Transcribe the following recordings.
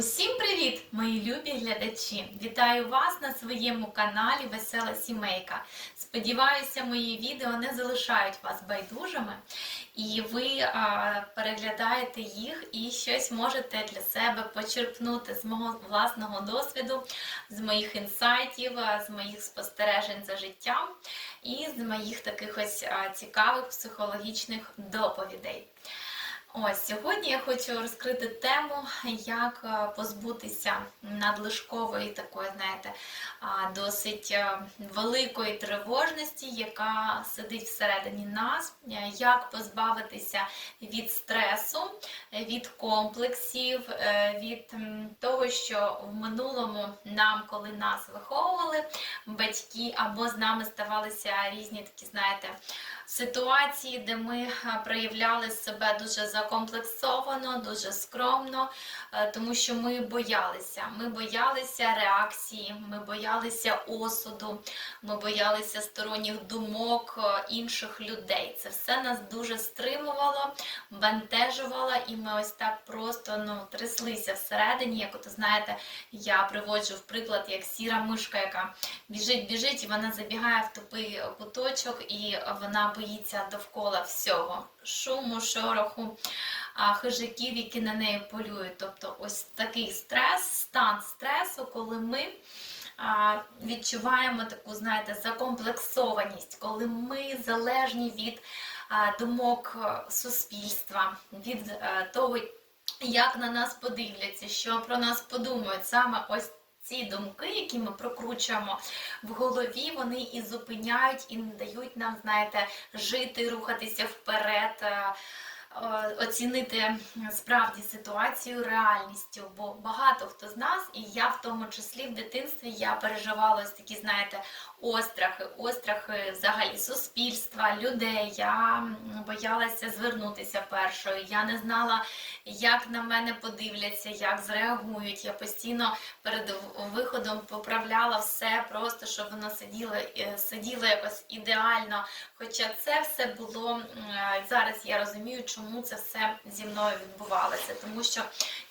Усім привіт, мої любі глядачі! Вітаю вас на своєму каналі Весела Сімейка. Сподіваюся, мої відео не залишають вас байдужими, і ви а, переглядаєте їх і щось можете для себе почерпнути з мого власного досвіду, з моїх інсайтів, з моїх спостережень за життям і з моїх таких ось цікавих психологічних доповідей. Ось сьогодні я хочу розкрити тему, як е, позбутися надлишкової такої, знаєте, досить е, великої тривожності, яка сидить всередині нас, е, як позбавитися від стресу, від комплексів, е, від того, що в минулому нам, коли нас виховували батьки, або з нами ставалися різні такі, знаєте, ситуації, де ми е, проявляли себе дуже закомплексовано, дуже скромно, е, тому що ми боялися. Ми боялися реакції, ми боялися осуду, ми боялися сторонніх думок інших людей. Це все нас дуже стримувало, бентежувало, і ми ось так просто ну, тряслися всередині. Як от знаєте, я приводжу в приклад як сіра мишка, яка біжить, біжить, і вона забігає в тупий куточок, і вона боїться довкола всього шуму, шороху, хижаків, які на неї полюють. Тобто, ось такий стрес, стан стресу, коли ми. Відчуваємо таку, знаєте, закомплексованість, коли ми залежні від думок е, суспільства, від е, того, як на нас подивляться, що про нас подумають саме ось ці думки, які ми прокручуємо в голові, вони і зупиняють, і не дають нам, знаєте, жити, рухатися вперед. Е, Оцінити справді ситуацію реальністю, бо багато хто з нас, і я в тому числі в дитинстві я переживала ось такі, знаєте, острахи, острахи взагалі суспільства, людей. Я боялася звернутися першою. Я не знала, як на мене подивляться, як зреагують. Я постійно перед виходом поправляла все, просто щоб воно сиділо, е, сиділо якось ідеально. Хоча це все було е, зараз. Я розумію, чому це все зі мною відбувалося, тому що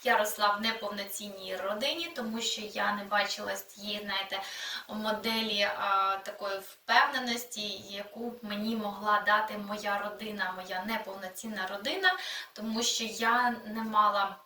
я росла в неповноцінній родині, тому що я не бачила з тієї, знаєте, моделі а, такої впевненості, яку б мені могла дати моя родина, моя неповноцінна родина, тому що я не мала.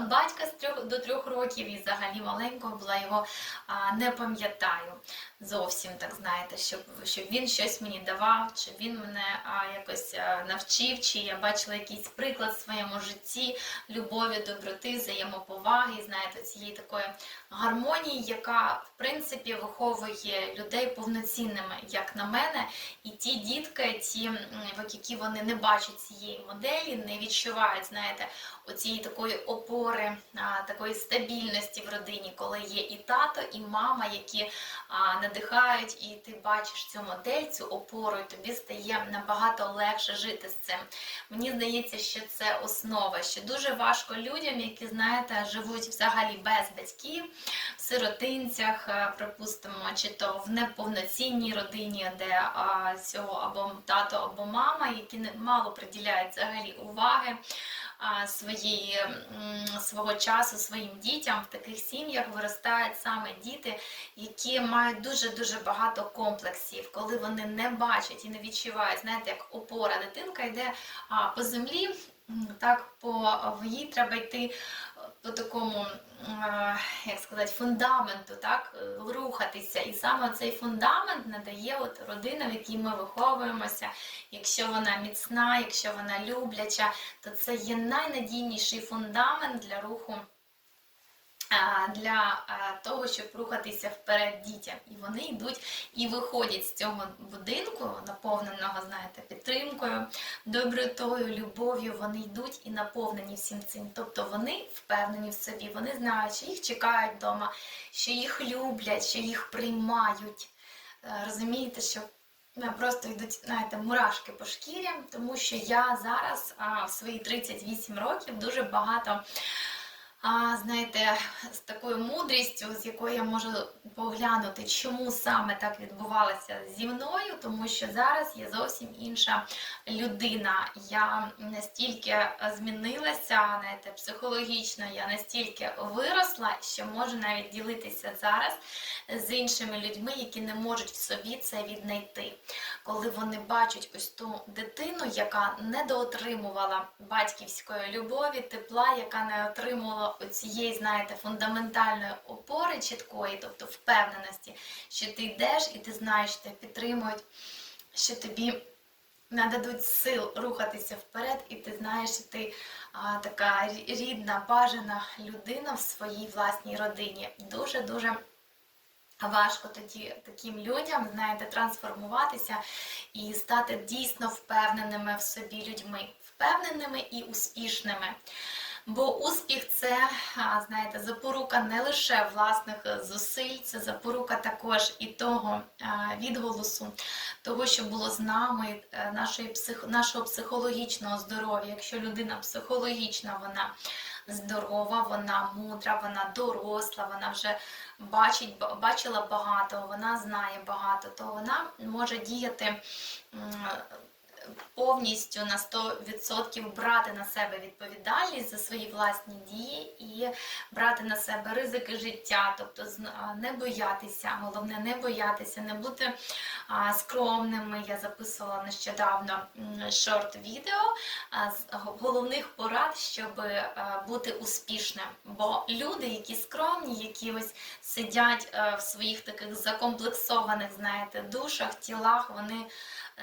Батька з трьох до трьох років і взагалі маленького була його а, не пам'ятаю зовсім, так знаєте, щоб, щоб він щось мені давав, чи він мене а, якось а, навчив, чи я бачила якийсь приклад в своєму житті любові, доброти, взаємоповаги, знаєте, цієї такої гармонії, яка в принципі виховує людей повноцінними, як на мене. І ті дітки, ті, які вони не бачать цієї моделі, не відчувають, знаєте, оцієї такої опори, а, такої стабільності в родині, коли є і тато, і мама, які надихають, і ти бачиш цю модель, цю опору, і тобі стає набагато легше жити з цим. Мені здається, що це основа, що дуже важко людям, які, знаєте, живуть взагалі без батьків, в сиротинцях, е, припустимо, чи то в неповноцінній родині, де цього або тато, або мама, які мало приділяють взагалі уваги м, свого часу своїм дітям. В таких сім'ях виростають саме діти, які мають дуже-дуже багато комплексів, коли вони не бачать і не відчувають, знаєте, як опора дитинка йде по землі, так по їй треба йти по такому, як сказати, фундаменту, так, рухатися. І саме цей фундамент надає от родина, в якій ми виховуємося. Якщо вона міцна, якщо вона любляча, то це є найнадійніший фундамент для руху. Для того, щоб рухатися вперед дітям. І вони йдуть і виходять з цього будинку, наповненого, знаєте, підтримкою, добротою, любов'ю. Вони йдуть і наповнені всім цим. Тобто вони впевнені в собі, вони знають, що їх чекають вдома, що їх люблять, що їх приймають. Е, Розумієте, що просто йдуть, знаєте, мурашки по шкірі, тому що я зараз в свої 38 років дуже багато а, знаєте, з такою мудрістю, з якою я можу поглянути, чому саме так відбувалося зі мною, тому що зараз я зовсім інша людина. Я настільки змінилася, знаєте, психологічно, я настільки виросла, що можу навіть ділитися зараз з іншими людьми, які не можуть в собі це віднайти. Коли вони бачать ось ту дитину, яка недоотримувала батьківської любові, тепла, яка не отримувала цієї, знаєте, фундаментальної опори чіткої, тобто впевненості, що ти йдеш і ти знаєш, що тебе підтримують, що тобі нададуть сил рухатися вперед, і ти знаєш, що ти а, така рідна, бажана людина в своїй власній родині. Дуже-дуже. Важко тоді таким людям, знаєте, трансформуватися і стати дійсно впевненими в собі людьми, впевненими і успішними. Бо успіх це, знаєте, запорука не лише власних зусиль, це запорука також і того відголосу, того, що було з нами, е, нашої нашого психологічного здоров'я. Якщо людина психологічна, вона здорова, вона мудра, вона доросла, вона вже бачить, бачила багато, вона знає багато, то вона може діяти повністю на 100% брати на себе відповідальність за свої власні дії і брати на себе ризики життя, тобто не боятися, головне не боятися, не бути скромними. Я записувала нещодавно шорт-відео з головних порад, щоб е, бути успішним. Бо люди, які скромні, які ось сидять е, в своїх таких закомплексованих, знаєте, душах, тілах, вони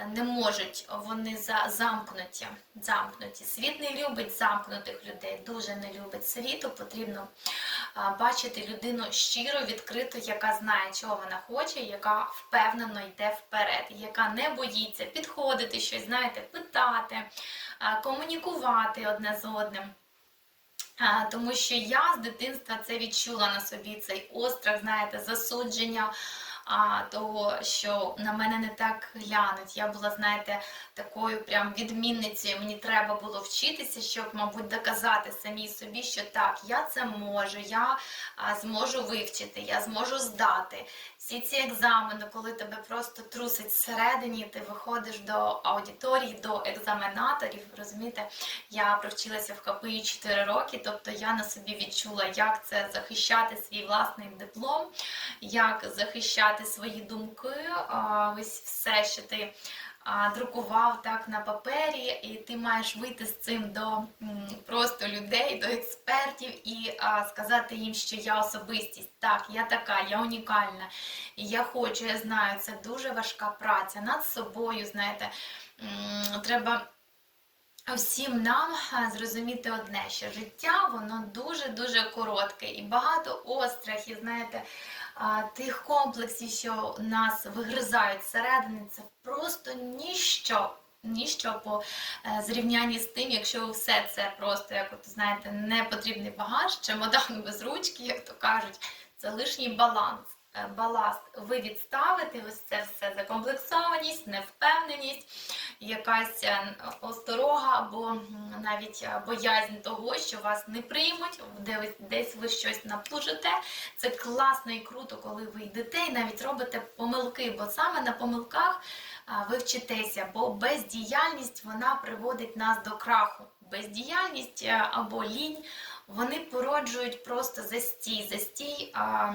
не можуть, вони за замкнуті. замкнуті. Світ не любить замкнутих людей, дуже не любить світу. Потрібно бачити людину щиро, відкриту, яка знає, чого вона хоче, яка впевнено йде вперед, яка не боїться підходити щось, знаєте, питати, комунікувати одне з одним. Тому що я з дитинства це відчула на собі цей острах, знаєте, засудження. А, того, що на мене не так глянуть. Я була, знаєте, такою прям відмінницею. Мені треба було вчитися, щоб, мабуть, доказати самій собі, що так, я це можу, я а, зможу вивчити, я зможу здати. Всі ці екзамени, коли тебе просто трусить всередині, ти виходиш до аудиторії, до екзаменаторів. Розумієте, я провчилася в КПІ 4 роки, тобто я на собі відчула, як це захищати свій власний диплом, як захищати свої думки, ось все, що ти друкував так на папері, і ти маєш вийти з цим до просто людей, до експертів і сказати їм, що я особистість. Так, я така, я унікальна. Я хочу, я знаю, це дуже важка праця над собою. Знаєте, треба. Всім нам зрозуміти одне, що життя воно дуже-дуже коротке і багато острахів, знаєте, тих комплексів, що нас вигризають зсередини, це просто ніщо. Ніщо по е, зрівнянні з тим, якщо все це просто, як от знаєте, непотрібний багаж, чемодан без ручки, як то кажуть, це лишній баланс. Е, Баласт ви відставите, ось це все закомплексованість, невпевненість, якась е, осторога або навіть е, боязнь того, що вас не приймуть, де ви десь ви щось наплужите. Це класно і круто, коли ви йдете і навіть робите помилки, бо саме на помилках ви вчитеся, бо бездіяльність вона приводить нас до краху. Бездіяльність або лінь вони породжують просто застій, застій а,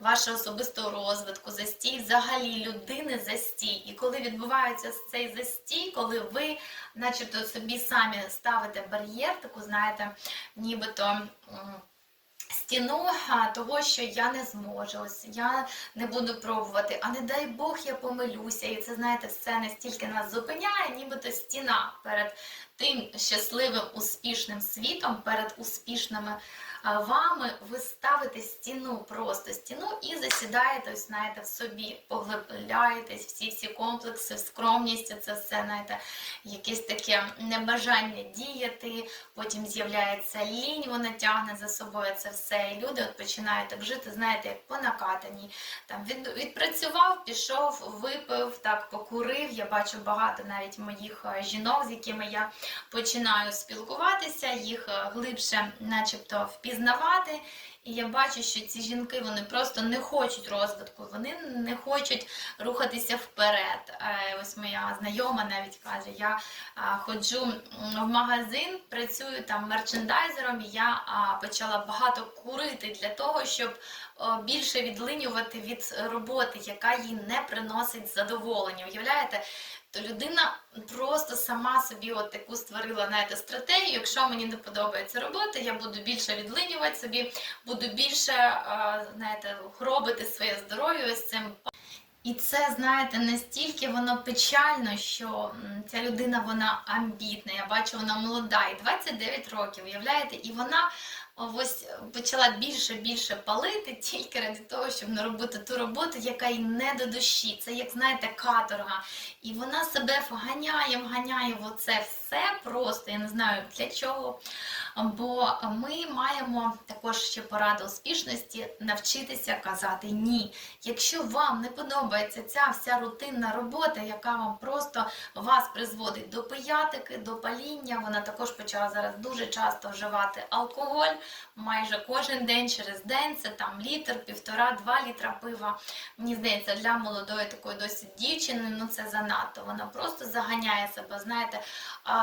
вашого особистого розвитку, застій взагалі людини, застій. І коли відбувається цей застій, коли ви, начебто, собі самі ставите бар'єр, таку, знаєте, нібито. Стіну того, що я не зможу, ось я не буду пробувати, а не дай Бог я помилюся. І це, знаєте, все настільки нас зупиняє, нібито стіна перед тим щасливим, успішним світом, перед успішними вами. Ви ставите стіну, просто стіну і засідаєте, ось, знаєте, в собі, поглибляєтесь, всі всі комплекси, скромність, це все, знаєте, якесь таке небажання діяти, потім з'являється лінь, вона тягне за собою це все. І люди от починають так жити, знаєте, як по накатаній. Там від, відпрацював, пішов, випив, так покурив. Я бачу багато навіть моїх е, жінок, з якими я починаю спілкуватися, їх е, глибше, начебто, впізнавати. І я бачу, що ці жінки вони просто не хочуть розвитку, вони не хочуть рухатися вперед. Е, Ось моя знайома навіть каже: я ходжу в магазин, працюю там мерчендайзером, я почала багато курити для того, щоб більше відлинювати від роботи, яка їй не приносить задоволення. Уявляєте? То людина просто сама собі от таку створила знаєте, стратегію. Якщо мені не подобається робота, я буду більше відлинювати собі, буду більше е, знаєте, робити своє здоров'я ось цим. І це, знаєте, настільки воно печально, що ця людина вона амбітна. Я бачу, вона молода, і 29 років, уявляєте, і вона ось почала більше більше палити тільки ради того, щоб не робити ту роботу, яка й не до душі. Це як знаєте, каторга. І вона себе вганяє, вганяє в оце все просто. Я не знаю для чого. Бо ми маємо також ще пораду успішності навчитися казати ні. Якщо вам не подобається ця вся рутинна робота, яка вам просто вас призводить до пиятики, до паління, вона також почала зараз дуже часто вживати алкоголь, майже кожен день через день. Це там літр, півтора, два літра пива. Мені здається, для молодої такої досить дівчини, ну це занадто. Вона просто заганяє себе, знаєте,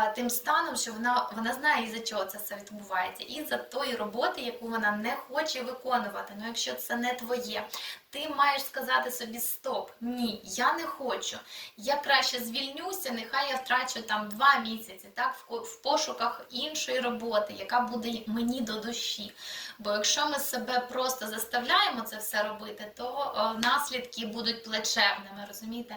тим станом, що вона, вона знає, із-за чого це все відбувається, із-за тої роботи, яку вона не хоче виконувати. Ну, якщо це не твоє, ти маєш сказати собі стоп, ні, я не хочу. Я краще звільнюся, нехай я втрачу там два місяці, так, в, пошуках іншої роботи, яка буде мені до душі. Бо якщо ми себе просто заставляємо це все робити, то е, наслідки будуть плачевними, розумієте?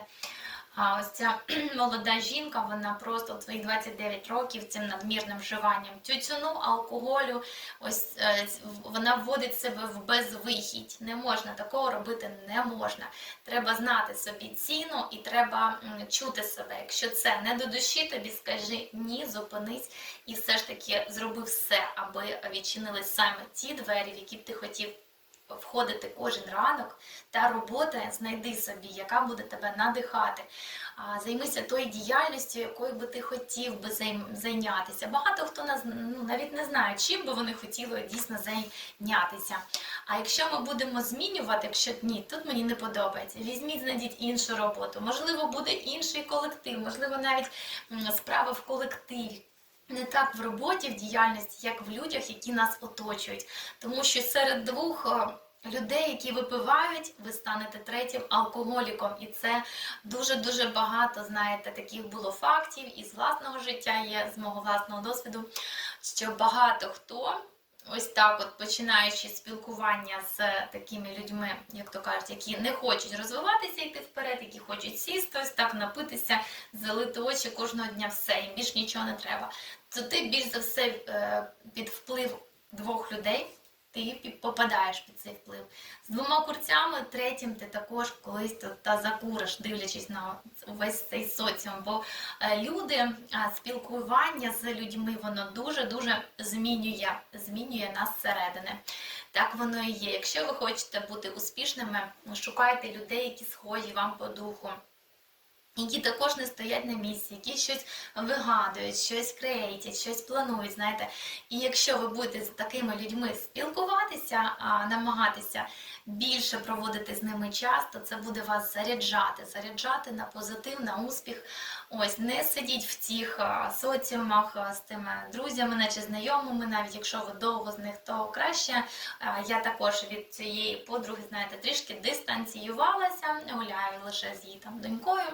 А ось ця молода жінка, вона просто в свої 29 років цим надмірним вживанням тютюну, алкоголю, ось е, вона вводить себе в безвихідь. Не можна такого робити, не можна. Треба знати собі ціну і треба чути себе. Якщо це не до душі, тобі скажи ні, зупинись і все ж таки зроби все, аби відчинились саме ті двері, в які б ти хотів входити кожен ранок, та робота знайди собі, яка буде тебе надихати. Займися тою діяльністю, якою би ти хотів би зайнятися. Багато хто ну, навіть не знає, чим би вони хотіли дійсно зайнятися. А якщо ми будемо змінювати, якщо ні, тут мені не подобається, візьміть, знайдіть іншу роботу. Можливо, буде інший колектив, можливо, навіть справа в колективі. Не так в роботі, в діяльності, як в людях, які нас оточують. Тому що серед двох е, людей, які випивають, ви станете третім алкоголіком. І це дуже-дуже багато, знаєте, таких було фактів із власного життя, є з мого власного досвіду, що багато хто. Ось так, от починаючи спілкування з такими людьми, як то кажуть, які не хочуть розвиватися, йти вперед, які хочуть сісти, ось так напитися, залити очі кожного дня все, їм більш нічого не треба. То ти більш за все е, під вплив двох людей, ти попадаєш під цей вплив. З двома курцями, третім ти також колись та, закуриш, дивлячись на увесь цей соціум. Бо е, люди, спілкування з людьми, воно дуже-дуже змінює, змінює нас зсередини. Так воно і є. Якщо ви хочете бути успішними, шукайте людей, які схожі вам по духу. Які також не стоять на місці, які щось вигадують, щось креатять, щось планують, знаєте. І якщо ви будете з такими людьми спілкуватися, а, намагатися більше проводити з ними час, то це буде вас заряджати, заряджати на позитив, на успіх. Ось не сидіть в цих соціумах з тими друзями, наче знайомими, навіть якщо ви довго з них, то краще. Я також від цієї подруги, знаєте, трішки дистанціювалася, гуляю лише з її там донькою,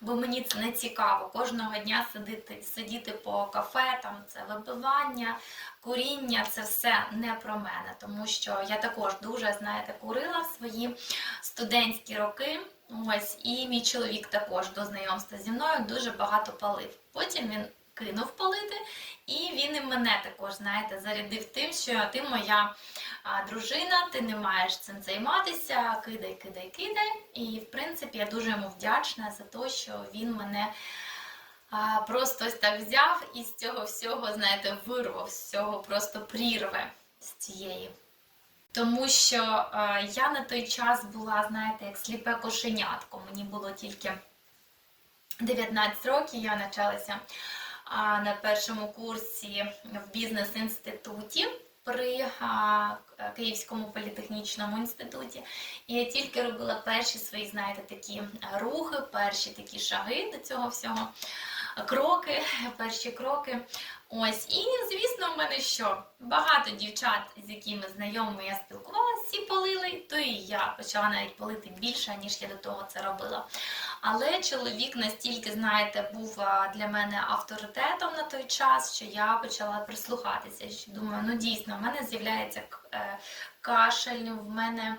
бо мені це не цікаво. Кожного дня сидіти, сидіти по кафе, там це випивання, куріння це все не про мене, тому що я також дуже, знаєте, курила в свої студентські роки. Ось, і мій чоловік також до знайомства зі мною дуже багато палив. Потім він кинув палити, і він і мене також, знаєте, зарядив тим, що ти моя дружина, ти не маєш цим займатися, кидай, кидай, кидай. І в принципі я дуже йому вдячна за те, що він мене просто ось так взяв і з цього всього, знаєте, вирвав з цього просто прірви з цієї. Тому що е, я на той час була, знаєте, як сліпе кошенятко. Мені було тільки 19 років, я навчалася на першому курсі в бізнес-інституті. при Київському політехнічному інституті. І я тільки робила перші свої, знаєте, такі рухи, перші такі шаги до цього всього, кроки, перші кроки. Ось, і звісно, в мене що багато дівчат, з якими знайомими я спілкувалася, всі полили, то і я почала навіть полити більше, ніж я до того це робила. Але чоловік настільки, знаєте, був для мене авторитетом на той час, що я почала прислухатися. Що думаю, ну дійсно, в мене з'являється е, кашель, в мене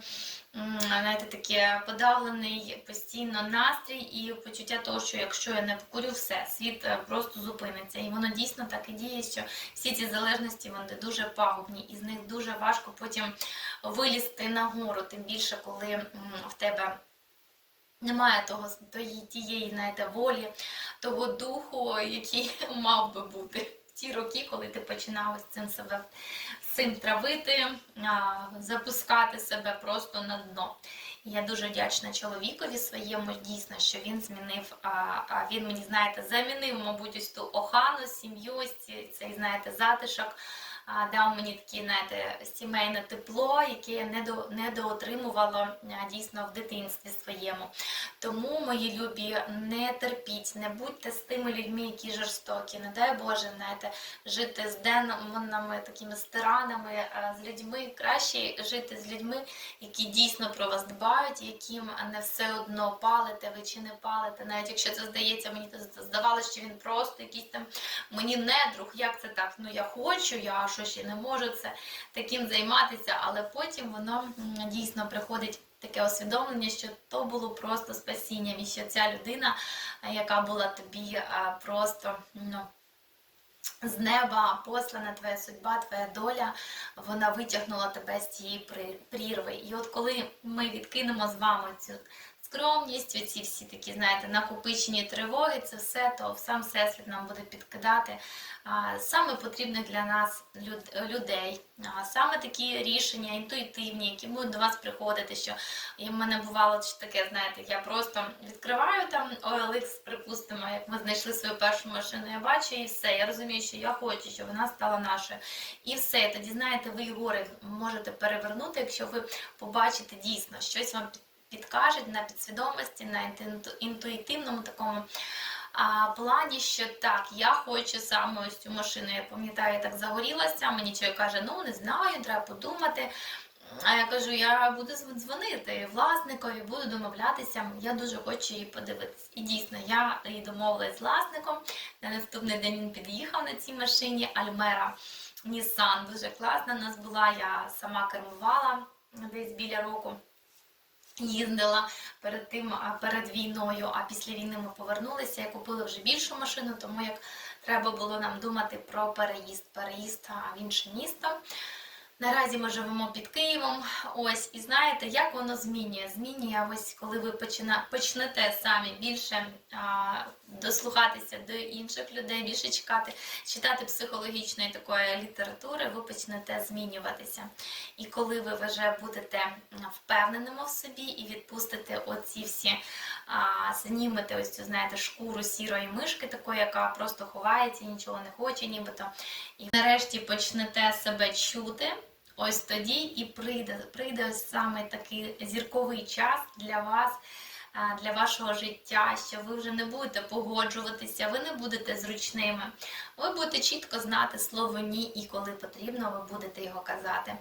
знаєте, таке подавлений постійно настрій і почуття того, що якщо я не покурю все, світ е, просто зупиниться. І воно дійсно так і діє, що всі ці залежності вони дуже пагубні, і з них дуже важко потім вилізти нагору, тим більше, коли в тебе. Немає того тієї знаєте, волі, того духу, який мав би бути в ті роки, коли ти починав з цим себе цим травити, запускати себе просто на дно. Я дуже вдячна чоловікові своєму дійсно, що він змінив. А, він мені, знаєте, замінив, мабуть, ось ту охану, сім'ю, цей, знаєте, затишок. Дав мені таке, знаєте, сімейне тепло, яке я недо, недоотримувала дійсно в дитинстві своєму. Тому, мої любі, не терпіть, не будьте з тими людьми, які жорстокі. Не дай Боже, знаєте, жити з демонами, такими стиранами, з людьми. Краще жити з людьми, які дійсно про вас дбають, яким не все одно палите ви чи не палите. Навіть якщо це здається, мені здавалося, що він просто якийсь там мені не друг. Як це так? Ну я хочу, я що ще не можу це таким займатися, але потім воно дійсно приходить. Таке усвідомлення, що то було просто спасінням, і що ця людина, е, яка була тобі е, просто ну, з неба послана твоя судьба, твоя доля, вона витягнула тебе з цієї прірви. І от коли ми відкинемо з вами цю скромність, оці всі такі, знаєте, накопичені тривоги, це все, то сам всесвіт нам буде підкидати саме потрібних для нас люд- людей, саме такі рішення інтуїтивні, які будуть до вас приходити. Що в мене бувало таке, знаєте, я просто відкриваю там OLX, припустимо, як ми знайшли свою першу машину, я бачу і все. Я розумію, що я хочу, щоб вона стала нашою. І все. Тоді, знаєте, ви гори можете перевернути, якщо ви побачите дійсно щось вам під- підкажуть на підсвідомості, на інтуїтивному такому плані, що так, я хочу саме ось цю машину. Я пам'ятаю, я так загорілася, мені чоловік каже, ну не знаю, треба подумати. А я кажу, я буду дзвонити власникові, буду домовлятися. Я дуже хочу її подивитися. І дійсно, я і домовилась з власником. На наступний день він під'їхав на цій машині Альмера Nissan. Дуже класна у нас була. Я сама кермувала десь біля року. Їздила перед тим, перед війною, а після війни ми повернулися і купили вже більшу машину, тому як треба було нам думати про переїзд, переїзд в інше місто. Наразі ми живемо під Києвом. Ось, і знаєте, як воно змінює? Змінює ось коли ви почина, почнете самі більше а, дослухатися до інших людей, більше чекати, читати психологічної такої літератури, ви почнете змінюватися. І коли ви вже будете впевненими в собі і відпустите оці всі, а, знімете ось цю, знаєте, шкуру сірої мишки, такої, яка просто ховається, нічого не хоче, нібито. І нарешті почнете себе чути. Ось тоді і прийде, прийде ось саме такий зірковий час для вас, для вашого життя, що ви вже не будете погоджуватися, ви не будете зручними. Ви будете чітко знати слово ні, і коли потрібно, ви будете його казати.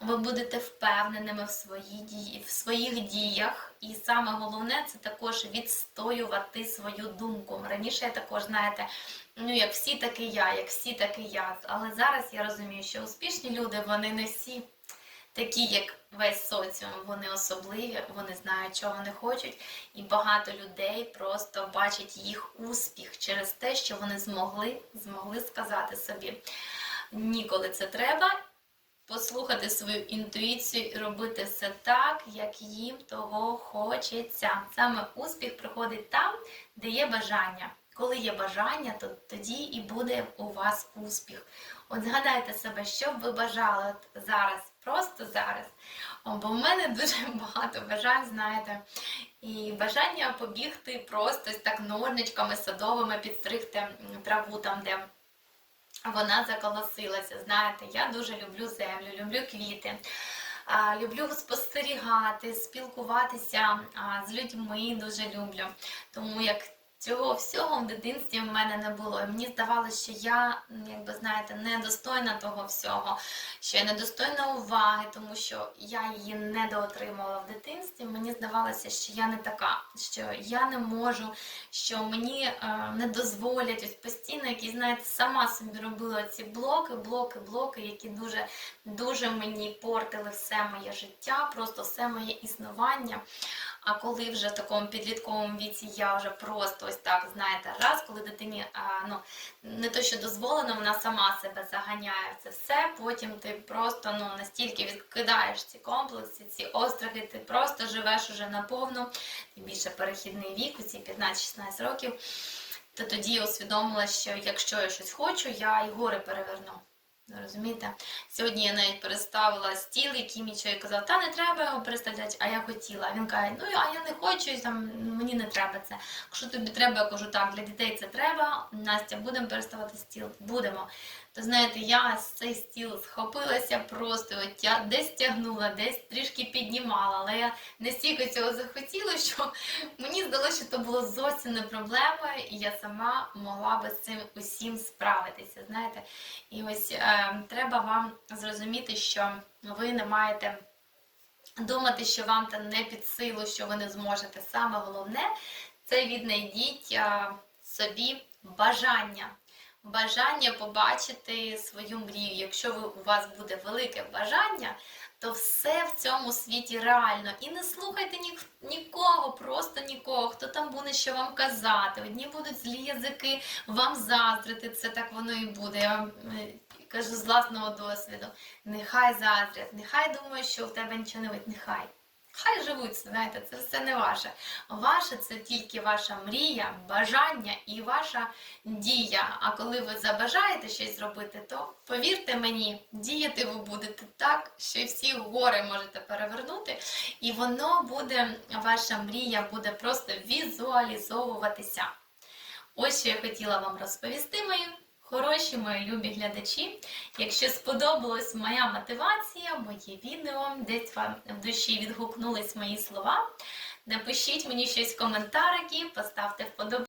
Ви будете впевненими в, свої дії, в своїх діях. І саме головне це також відстоювати свою думку. Раніше я також, знаєте, ну як всі, так я, як всі, так я. Але зараз я розумію, що успішні люди, вони не всі такі, як весь соціум, вони особливі, вони знають, чого вони хочуть, і багато людей просто бачать їх успіх через те, що вони змогли, змогли сказати собі ніколи це треба. Послухати свою інтуїцію і робити все так, як їм того хочеться. Саме успіх приходить там, де є бажання. Коли є бажання, то тоді і буде у вас успіх. От згадайте себе, що б ви бажали зараз, просто зараз. О, бо в мене дуже багато бажань, знаєте, і бажання побігти просто так ножничками садовими, підстригти траву там, де вона заколосилася. Знаєте, я дуже люблю землю, люблю квіти. Люблю спостерігати, спілкуватися з людьми дуже люблю. Тому як цього всього в дитинстві в мене не було. І мені здавалося, що я, м, якби знаєте, недостойна того всього, що я недостойна уваги, тому що я її недоотримала в дитинстві. Мені здавалося, що я не така, що я не можу, що мені е, не дозволять ось постійно якісь, знаєте, сама собі робила ці блоки, блоки, блоки, які дуже, дуже мені портили все моє життя, просто все моє існування. А коли вже в такому підлітковому віці я вже просто ось так, знаєте, раз, коли дитині а, ну, не то, що дозволено, вона сама себе заганяє в це все. Потім ти просто ну, настільки відкидаєш ці комплекси, ці острахи, ти просто живеш уже наповну, тим більше перехідний вік, у ці 15-16 років. То тоді усвідомила, що якщо я щось хочу, я і гори переверну. Ну, Розумієте? Сьогодні я навіть переставила стіл, який мій чоловік казав, та не треба його переставляти, а я хотіла. Він каже, ну а я не хочу, там мені не треба це. Якщо тобі треба, я кажу, так, для дітей це треба. Настя, будемо переставати стіл? Будемо. То знаєте, я цей стіл схопилася просто, от я десь тягнула, десь трішки піднімала, але я настільки цього захотіла, що мені здалося, що це було зовсім не проблема, і я сама могла би з цим усім справитися. Знаєте, і ось е, треба вам зрозуміти, що ви не маєте думати, що вам це не під силу, що ви не зможете. Саме головне це віднайдіть е, собі бажання. Бажання побачити свою мрію. Якщо ви, у вас буде велике бажання, то все в цьому світі реально. І не слухайте ні, нікого, просто нікого, хто там буде що вам казати. Одні будуть злі язики вам заздрити, це так воно і буде. Я вам е, кажу з власного досвіду. Нехай заздрять, нехай думають, що в тебе нічого не вийде, нехай. Хай живуть, знаєте, це все не ваше. Ваше це тільки ваша мрія, бажання і ваша дія. А коли ви забажаєте щось зробити, то повірте мені, діяти ви будете так, що всі гори можете перевернути, і воно буде, ваша мрія буде просто візуалізовуватися. Ось що я хотіла вам розповісти, мої хороші, мої любі глядачі. Якщо сподобалась моя мотивація, моє відео, десь вам в душі відгукнулись мої слова, напишіть мені щось в коментарики, поставте вподобайку.